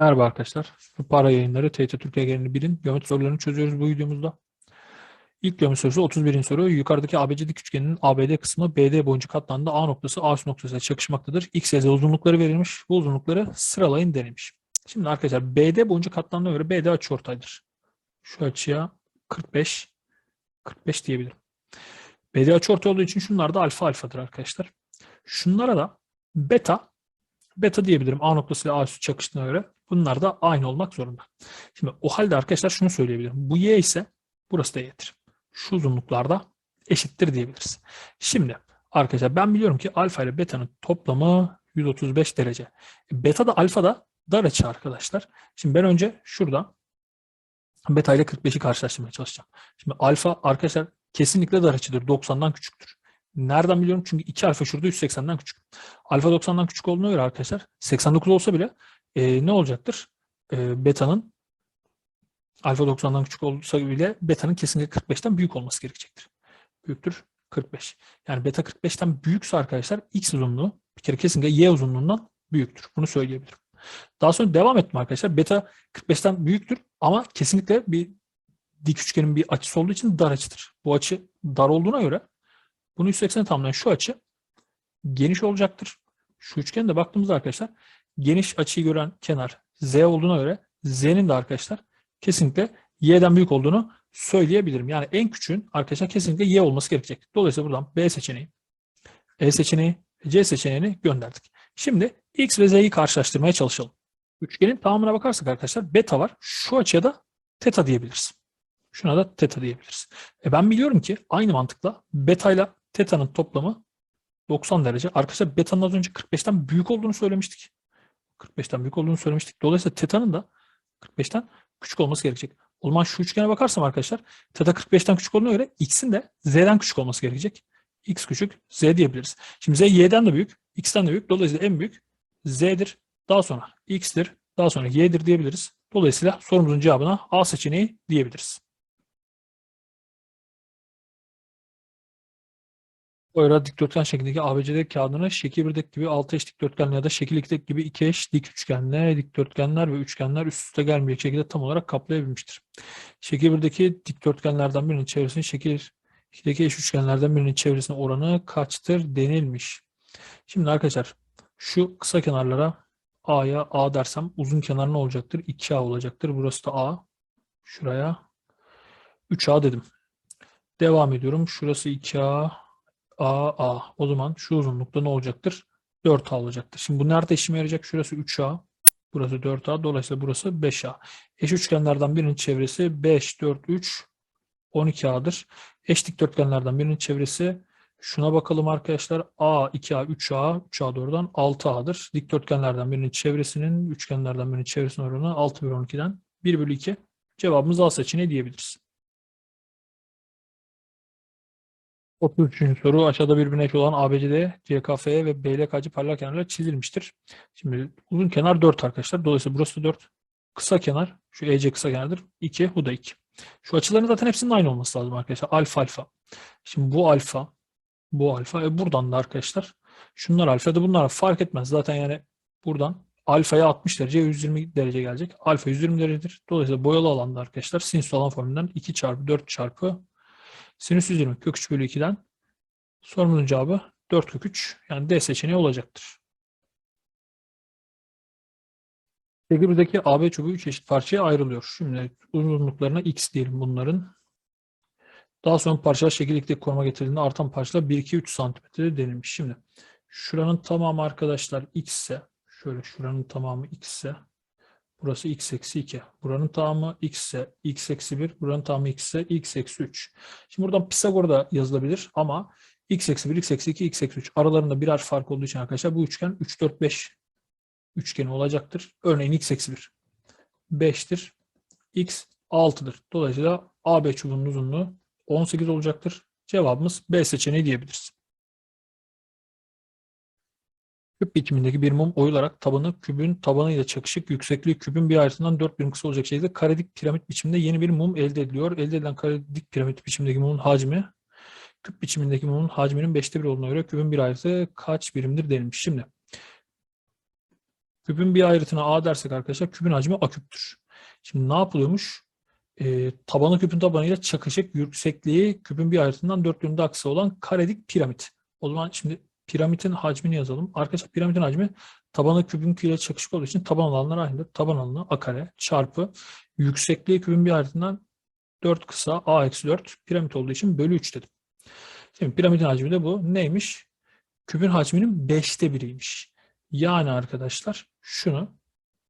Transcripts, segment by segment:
Merhaba arkadaşlar. Para yayınları TT Türkiye genelini bilin. Geometri sorularını çözüyoruz bu videomuzda. İlk geometri sorusu 31. soru. Yukarıdaki ABC dik ABD kısmı BD boyunca katlandığı A noktası A noktasıyla çakışmaktadır. X, Y, Z uzunlukları verilmiş. Bu uzunlukları sıralayın denilmiş. Şimdi arkadaşlar BD boyunca katlandığına göre BD açıortaydır. Şu açıya 45 45 diyebilirim. BD açıortay olduğu için şunlar da alfa alfadır arkadaşlar. Şunlara da beta beta diyebilirim. A noktasıyla A üstü çakıştığına göre bunlar da aynı olmak zorunda. Şimdi o halde arkadaşlar şunu söyleyebilirim. Bu y ise burası da y'dir. Şu uzunluklarda eşittir diyebiliriz. Şimdi arkadaşlar ben biliyorum ki alfa ile beta'nın toplamı 135 derece. E, Beta da alfa da dar açı arkadaşlar. Şimdi ben önce şurada beta ile 45'i karşılaştırmaya çalışacağım. Şimdi alfa arkadaşlar kesinlikle dar açıdır. 90'dan küçüktür. Nereden biliyorum? Çünkü 2 alfa şurada 180'den küçük. Alfa 90'dan küçük olduğuna göre arkadaşlar 89 olsa bile e, ne olacaktır? E, beta'nın alfa 90'dan küçük olsa bile beta'nın kesinlikle 45'ten büyük olması gerekecektir. Büyüktür 45. Yani beta 45'ten büyükse arkadaşlar x uzunluğu bir kere kesinlikle y uzunluğundan büyüktür. Bunu söyleyebilirim. Daha sonra devam ettim arkadaşlar. Beta 45'ten büyüktür ama kesinlikle bir dik üçgenin bir açısı olduğu için dar açıdır. Bu açı dar olduğuna göre bunu 180'e tamamlayan şu açı geniş olacaktır. Şu üçgene de baktığımızda arkadaşlar geniş açıyı gören kenar Z olduğuna göre Z'nin de arkadaşlar kesinlikle Y'den büyük olduğunu söyleyebilirim. Yani en küçüğün arkadaşlar kesinlikle Y olması gerekecek. Dolayısıyla buradan B seçeneği, E seçeneği, C seçeneğini gönderdik. Şimdi X ve Z'yi karşılaştırmaya çalışalım. Üçgenin tamamına bakarsak arkadaşlar beta var. Şu açıya da teta diyebiliriz. Şuna da teta diyebiliriz. E ben biliyorum ki aynı mantıkla beta ile teta'nın toplamı 90 derece. Arkadaşlar beta'nın az önce 45'ten büyük olduğunu söylemiştik. 45'ten büyük olduğunu söylemiştik. Dolayısıyla teta'nın da 45'ten küçük olması gerekecek. O zaman şu üçgene bakarsam arkadaşlar teta 45'ten küçük olduğuna göre x'in de z'den küçük olması gerekecek. x küçük z diyebiliriz. Şimdi z y'den de büyük, x'ten de büyük. Dolayısıyla en büyük z'dir. Daha sonra x'tir. Daha sonra y'dir diyebiliriz. Dolayısıyla sorumuzun cevabına A seçeneği diyebiliriz. Oyra dikdörtgen şeklindeki ABCD kağıdını şekil 1'deki gibi 6 eş dikdörtgen ya da şekil 2'deki gibi 2 eş dik üçgenler, dikdörtgenler ve üçgenler üst üste gelmeyecek şekilde tam olarak kaplayabilmiştir. Şekil 1'deki dikdörtgenlerden birinin çevresinin şekil 2'deki eş üçgenlerden birinin çevresinin oranı kaçtır denilmiş. Şimdi arkadaşlar şu kısa kenarlara A'ya A dersem uzun kenar ne olacaktır? 2A olacaktır. Burası da A. Şuraya 3A dedim. Devam ediyorum. Şurası 2A, A, A. O zaman şu uzunlukta ne olacaktır? 4A olacaktır. Şimdi bu nerede işime yarayacak? Şurası 3A. Burası 4A. Dolayısıyla burası 5A. Eş üçgenlerden birinin çevresi 5, 4, 3, 12A'dır. Eş dikdörtgenlerden birinin çevresi şuna bakalım arkadaşlar. A, 2A, 3A, 3A doğrudan 6A'dır. Dikdörtgenlerden birinin çevresinin, üçgenlerden birinin çevresinin oranı 6 bölü 12'den 1 bölü 2. Cevabımız A seçeneği diyebiliriz. 33. soru aşağıda birbirine eş olan ABCD, CKF ve BLKC paralel kenarlar çizilmiştir. Şimdi uzun kenar 4 arkadaşlar. Dolayısıyla burası da 4. Kısa kenar, şu EC kısa kenardır. 2, bu da 2. Şu açıların zaten hepsinin aynı olması lazım arkadaşlar. Alfa alfa. Şimdi bu alfa, bu alfa. E buradan da arkadaşlar şunlar alfa da bunlar fark etmez. Zaten yani buradan alfaya 60 derece 120 derece gelecek. Alfa 120 derecedir. Dolayısıyla boyalı alanda arkadaşlar sinüs alan formülünden 2 çarpı 4 çarpı Sinüs 120 kök 3 bölü 2'den sorumuzun cevabı 4 kök 3 yani D seçeneği olacaktır. Şekildeki AB çubuğu 3 eşit parçaya ayrılıyor. Şimdi uzunluklarına x diyelim bunların. Daha sonra parçalar şekillikte koruma getirildiğinde artan parçalar 1-2-3 santimetre denilmiş. Şimdi şuranın tamamı arkadaşlar x ise şöyle şuranın tamamı x ise Burası x eksi 2. Buranın tamamı x ise x eksi 1. Buranın tamamı x ise x eksi 3. Şimdi buradan Pisagor da yazılabilir ama x eksi 1, x eksi 2, x eksi 3 aralarında birer fark olduğu için arkadaşlar bu üçgen 3, 4, 5 üçgeni olacaktır. Örneğin x eksi 1 5'tir. x 6'dır. Dolayısıyla AB çubuğunun uzunluğu 18 olacaktır. Cevabımız B seçeneği diyebiliriz. Küp biçimindeki bir mum oyularak tabanı kübün tabanıyla çakışık yüksekliği kübün bir ayrıtından 4 birim kısa olacak şekilde karedik piramit biçiminde yeni bir mum elde ediliyor. Elde edilen karedik piramit biçimindeki mumun hacmi küp biçimindeki mumun hacminin 5'te 1 olduğuna göre kübün bir ayrıtı kaç birimdir denilmiş. Şimdi Küpün bir ayrıtına A dersek arkadaşlar küpün hacmi A küptür. Şimdi ne yapılıyormuş? Ee, tabanı küpün tabanıyla çakışık yüksekliği küpün bir ayrıtından dört yönünde aksı olan karedik piramit. O zaman şimdi piramidin hacmini yazalım. Arkadaşlar piramidin hacmi tabanı küpünkiyle çakışık olduğu için taban alanları aynıdır. Taban alanı A kare çarpı yüksekliği küpün bir ayrıtından 4 kısa A eksi 4 piramit olduğu için bölü 3 dedim. Şimdi piramidin hacmi de bu. Neymiş? Küpün hacminin 5'te biriymiş. Yani arkadaşlar şunu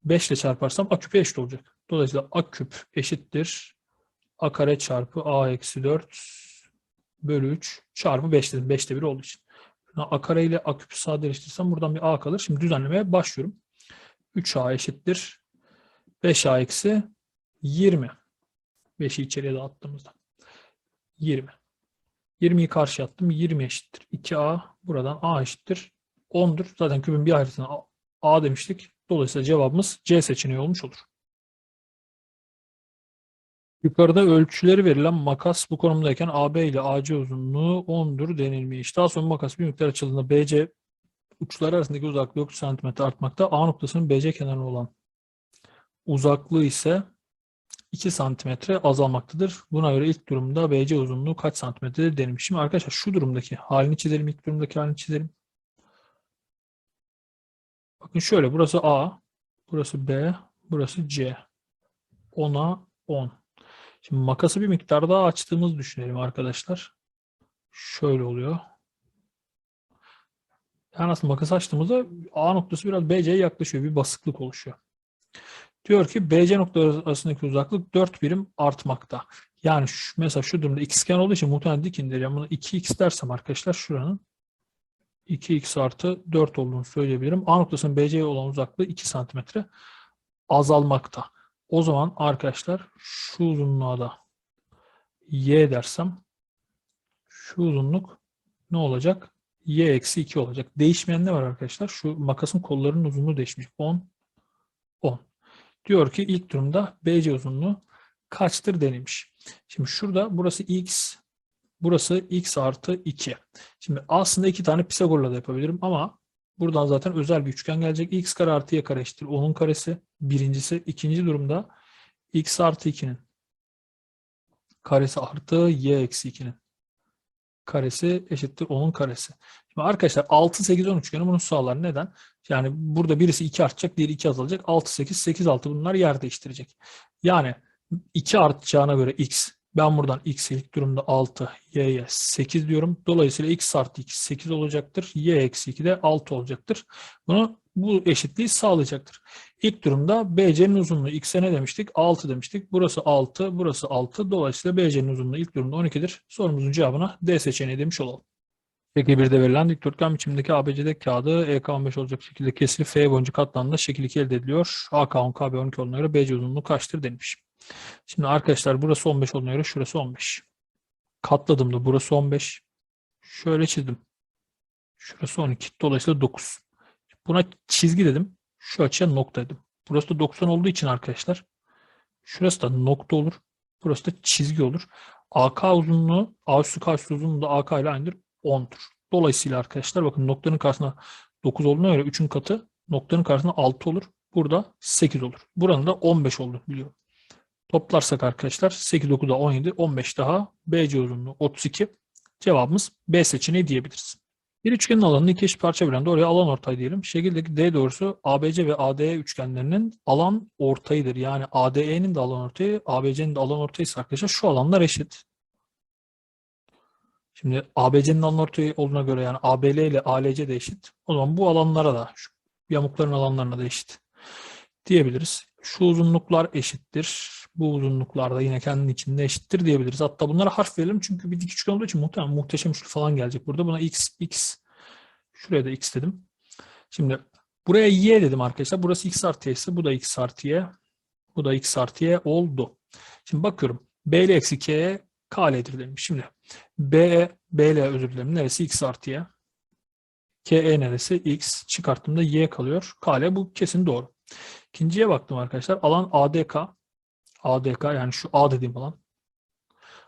5 ile çarparsam a küpe eşit olacak. Dolayısıyla a küp eşittir a kare çarpı a eksi 4 bölü 3 çarpı 5 dedim. 5'te 1 olduğu için. Şimdi a kare ile a küpü sadeleştirirsem buradan bir a kalır. Şimdi düzenlemeye başlıyorum. 3a eşittir 5a eksi 20. 5'i içeriye dağıttığımızda. 20. 20'yi karşı attım. 20 eşittir. 2a. Buradan a eşittir. 10'dur. Zaten küpün bir a, a demiştik. Dolayısıyla cevabımız C seçeneği olmuş olur. Yukarıda ölçüleri verilen makas bu konumdayken AB ile AC uzunluğu 10'dur denilmiş. Daha sonra makas bir miktar açıldığında BC uçları arasındaki uzaklığı 9 cm artmakta. A noktasının BC kenarına olan uzaklığı ise 2 santimetre azalmaktadır. Buna göre ilk durumda BC uzunluğu kaç santimetredir denilmiş. Şimdi arkadaşlar şu durumdaki halini çizelim. ilk durumdaki halini çizelim. Bakın şöyle burası A, burası B, burası C. 10'a 10. Şimdi makası bir miktar daha açtığımızı düşünelim arkadaşlar. Şöyle oluyor. Yani aslında makası açtığımızda A noktası biraz BC'ye yaklaşıyor. Bir basıklık oluşuyor. Diyor ki BC noktaları arasındaki uzaklık 4 birim artmakta. Yani şu, mesela şu durumda xgen olduğu için muhtemelen dik indireceğim. Bunu 2x dersem arkadaşlar şuranın 2x artı 4 olduğunu söyleyebilirim. A noktasının BC'ye olan uzaklığı 2 santimetre azalmakta. O zaman arkadaşlar şu uzunluğa da y dersem şu uzunluk ne olacak? y eksi 2 olacak. Değişmeyen ne var arkadaşlar? Şu makasın kollarının uzunluğu değişmiş. 10, 10. Diyor ki ilk durumda BC uzunluğu kaçtır denilmiş. Şimdi şurada burası x, burası x artı 2. Şimdi aslında iki tane Pisagor'la da yapabilirim ama buradan zaten özel bir üçgen gelecek. x kare artı y kare eşittir. Onun karesi birincisi. ikinci durumda x artı 2'nin karesi artı y eksi 2'nin karesi eşittir onun karesi. Şimdi arkadaşlar 6, 8, 10 üçgeni bunu sağlar. Neden? Yani burada birisi 2 artacak, diğeri 2 azalacak. 6, 8, 8, 6 bunlar yer değiştirecek. Yani 2 artacağına göre x. Ben buradan x ilk durumda 6, y'ye 8 diyorum. Dolayısıyla x artı 2 8 olacaktır. y eksi 2 de 6 olacaktır. Bunu bu eşitliği sağlayacaktır. İlk durumda BC'nin uzunluğu x'e ne demiştik? 6 demiştik. Burası 6, burası 6. Dolayısıyla BC'nin uzunluğu ilk durumda 12'dir. Sorumuzun cevabına D seçeneği demiş olalım. Peki bir de verilen dikdörtgen biçimindeki ABC'de kağıdı EK 15 olacak şekilde kesilip F boyunca katlandığında şekil 2 elde ediliyor. AK 10, KB 12 olduğuna göre BC uzunluğu kaçtır denilmiş. Şimdi arkadaşlar burası 15 olduğuna göre şurası 15. Katladığımda burası 15. Şöyle çizdim. Şurası 12. Dolayısıyla 9. Buna çizgi dedim. Şu açıya nokta dedim. Burası da 90 olduğu için arkadaşlar şurası da nokta olur. Burası da çizgi olur. AK uzunluğu, A üstü K uzunluğu da AK ile aynıdır. 10'dur. Dolayısıyla arkadaşlar bakın noktanın karşısına 9 olduğuna göre 3'ün katı noktanın karşısına 6 olur. Burada 8 olur. Buranın da 15 olduğunu biliyorum. Toplarsak arkadaşlar 8, 9 da 17, 15 daha BC uzunluğu 32. Cevabımız B seçeneği diyebiliriz. Bir üçgenin alanını iki eşit parça bölende oraya alan ortay diyelim. Şekildeki D doğrusu ABC ve ADE üçgenlerinin alan ortayıdır. Yani ADE'nin de alan ortayı, ABC'nin de alan ortayı arkadaşlar şu alanlar eşit. Şimdi ABC'nin alan ortayı olduğuna göre yani ABL ile ALC de eşit. O zaman bu alanlara da, şu yamukların alanlarına da eşit diyebiliriz. Şu uzunluklar eşittir. Bu uzunluklar da yine kendinin içinde eşittir diyebiliriz. Hatta bunlara harf verelim çünkü bir dik üçgen olduğu için muhtemelen muhteşem üçlü falan gelecek burada. Buna x, x, şuraya da x dedim. Şimdi buraya y dedim arkadaşlar. Burası x artı y ise bu da x artı y. Bu da x artı y oldu. Şimdi bakıyorum. b ile eksi k, k l'dir demiş. Şimdi b, b ile özür dilerim. Neresi x artı y? KE neresi? X. Çıkarttığımda Y kalıyor. KL bu kesin doğru. İkinciye baktım arkadaşlar. Alan ADK. ADK yani şu A dediğim alan.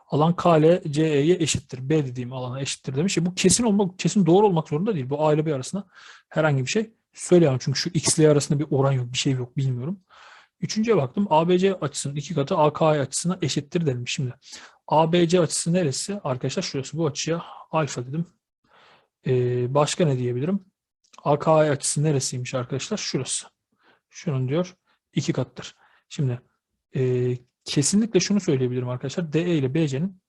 Alan KL CE'ye eşittir. B dediğim alana eşittir demiş. E bu kesin olmak, kesin doğru olmak zorunda değil. Bu A ile B arasında herhangi bir şey söyleyemem çünkü şu x ile arasında bir oran yok, bir şey yok bilmiyorum. Üçüncüye baktım. ABC açısının iki katı AKI açısına eşittir dedim. Şimdi ABC açısı neresi? Arkadaşlar şurası bu açıya alfa dedim. Ee, başka ne diyebilirim? AKI açısı neresiymiş arkadaşlar? Şurası. Şunun diyor iki kattır. Şimdi e, kesinlikle şunu söyleyebilirim arkadaşlar. DE ile BC'nin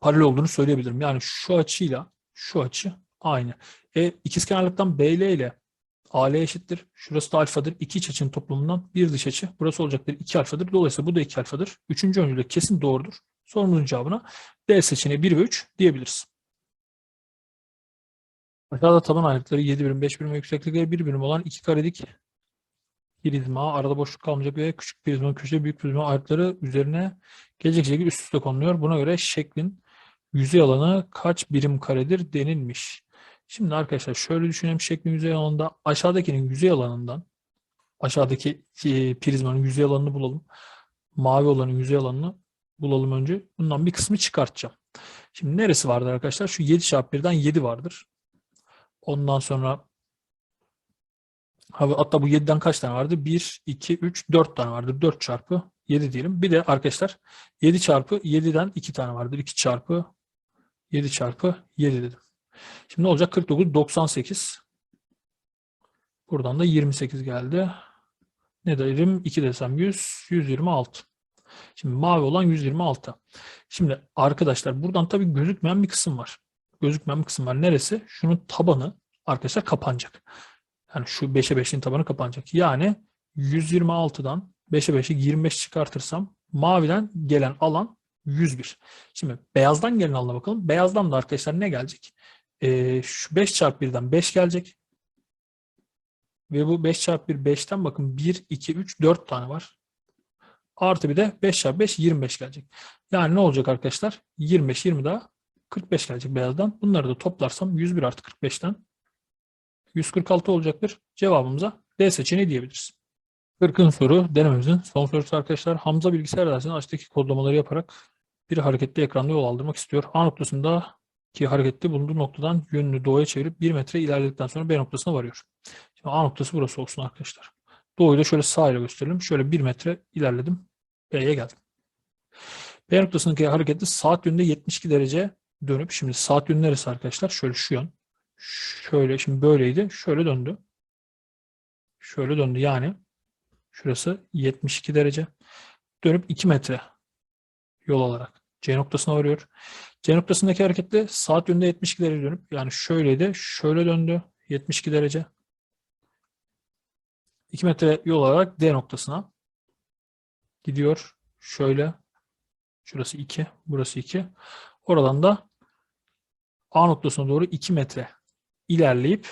paralel olduğunu söyleyebilirim. Yani şu açıyla şu açı aynı. E, ikizkenarlıktan BL ile AL eşittir. Şurası da alfadır. İki iç açının toplamından bir dış açı. Burası olacaktır. 2 alfadır. Dolayısıyla bu da 2 alfadır. Üçüncü öncülük kesin doğrudur. Sorumuzun cevabına D seçeneği 1 ve 3 diyebiliriz. Aşağıda taban ayrıtları 7 birim, 5 birim yükseklikleri 1 birim olan iki karedik prizma, arada boşluk kalmayacak ve küçük prizma, köşe büyük prizma ayrıtları üzerine gelecek şekilde üst üste konuluyor. Buna göre şeklin yüzey alanı kaç birim karedir denilmiş. Şimdi arkadaşlar şöyle düşünelim şeklin yüzey alanında aşağıdakinin yüzey alanından aşağıdaki e, prizmanın yüzey alanını bulalım. Mavi olanın yüzey alanını bulalım önce. Bundan bir kısmı çıkartacağım. Şimdi neresi vardır arkadaşlar? Şu 7 çarpı 1'den 7 vardır. Ondan sonra hatta bu 7'den kaç tane vardı? 1, 2, 3, 4 tane vardır. 4 çarpı 7 diyelim. Bir de arkadaşlar 7 çarpı 7'den 2 tane vardır. 2 çarpı 7 çarpı 7 dedim. Şimdi ne olacak? 49, 98. Buradan da 28 geldi. Ne derim? 2 desem 100, 126. Şimdi mavi olan 126. Şimdi arkadaşlar buradan tabii gözükmeyen bir kısım var. Gözükmeyen bir kısım var. Neresi? Şunun tabanı arkadaşlar kapanacak. Yani şu 5'e 5'in tabanı kapanacak. Yani 126'dan 5'e 5'i 25 çıkartırsam maviden gelen alan 101. Şimdi beyazdan gelen alana bakalım. Beyazdan da arkadaşlar ne gelecek? Ee, şu 5 çarpı 1'den 5 gelecek. Ve bu 5 çarpı 1 5'ten bakın 1, 2, 3, 4 tane var. Artı bir de 5 çarpı 5 25 gelecek. Yani ne olacak arkadaşlar? 25, 20 daha 45 gelecek beyazdan. Bunları da toplarsam 101 artı 45'ten 146 olacaktır. Cevabımıza D seçeneği diyebiliriz. 40. soru denememizin son sorusu arkadaşlar. Hamza bilgisayar dersinin açtaki kodlamaları yaparak bir hareketli ekranda yol aldırmak istiyor. A noktasında ki hareketli bulunduğu noktadan yönünü doğuya çevirip 1 metre ilerledikten sonra B noktasına varıyor. Şimdi A noktası burası olsun arkadaşlar. Doğuyu da şöyle sağ ile gösterelim. Şöyle 1 metre ilerledim. B'ye geldim. B noktasındaki hareketli saat yönünde 72 derece dönüp şimdi saat yönü neresi arkadaşlar? Şöyle şu yön. Şöyle şimdi böyleydi. Şöyle döndü. Şöyle döndü. Yani şurası 72 derece. Dönüp 2 metre yol alarak C noktasına varıyor. C noktasındaki hareketli saat yönünde 72 derece dönüp yani şöyleydi. Şöyle döndü. 72 derece. 2 metre yol alarak D noktasına gidiyor. Şöyle. Şurası 2. Burası 2. Oradan da A noktasına doğru 2 metre ilerleyip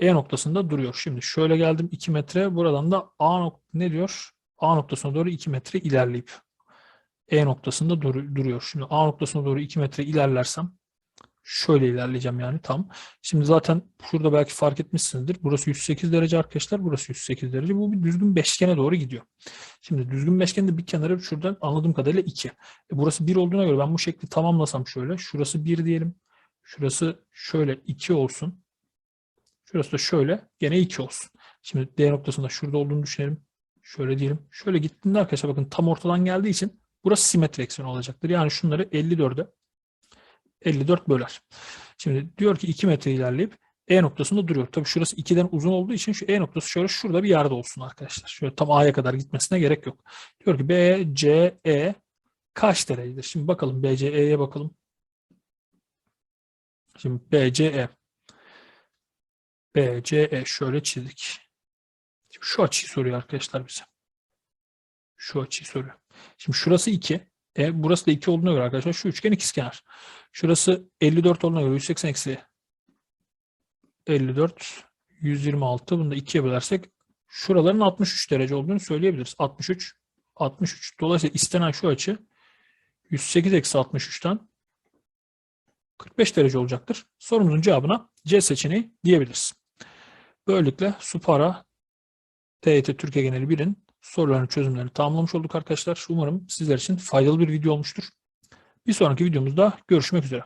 E noktasında duruyor. Şimdi şöyle geldim 2 metre. Buradan da A nok ne diyor? A noktasına doğru 2 metre ilerleyip E noktasında dur duruyor. Şimdi A noktasına doğru 2 metre ilerlersem şöyle ilerleyeceğim yani tam. Şimdi zaten şurada belki fark etmişsinizdir. Burası 108 derece arkadaşlar. Burası 108 derece. Bu bir düzgün beşgene doğru gidiyor. Şimdi düzgün beşgenin bir kenarı şuradan anladığım kadarıyla 2. E burası 1 olduğuna göre ben bu şekli tamamlasam şöyle. Şurası 1 diyelim. Şurası şöyle 2 olsun. Şurası da şöyle gene 2 olsun. Şimdi D noktasında şurada olduğunu düşünelim. Şöyle diyelim. Şöyle gittiğinde arkadaşlar bakın tam ortadan geldiği için burası simetri ekseni olacaktır. Yani şunları 54'e 54 böler. Şimdi diyor ki 2 metre ilerleyip E noktasında duruyor. Tabii şurası 2'den uzun olduğu için şu E noktası şöyle şurada bir yerde olsun arkadaşlar. Şöyle tam A'ya kadar gitmesine gerek yok. Diyor ki B, C, E kaç derecedir? Şimdi bakalım B, C, E'ye bakalım. Şimdi B, C, E. B, C, E şöyle çizdik. Şimdi şu açıyı soruyor arkadaşlar bize. Şu açıyı soruyor. Şimdi şurası 2. E, burası da 2 olduğuna göre arkadaşlar şu üçgen ikizkenar. Şurası 54 olduğuna göre 180 eksi 54 126 bunu da 2'ye bölersek şuraların 63 derece olduğunu söyleyebiliriz. 63 63. Dolayısıyla istenen şu açı 108 eksi 63'ten 45 derece olacaktır. Sorumuzun cevabına C seçeneği diyebiliriz. Böylelikle Supara TYT Türkiye Geneli 1'in soruların çözümlerini tamamlamış olduk arkadaşlar. Umarım sizler için faydalı bir video olmuştur. Bir sonraki videomuzda görüşmek üzere.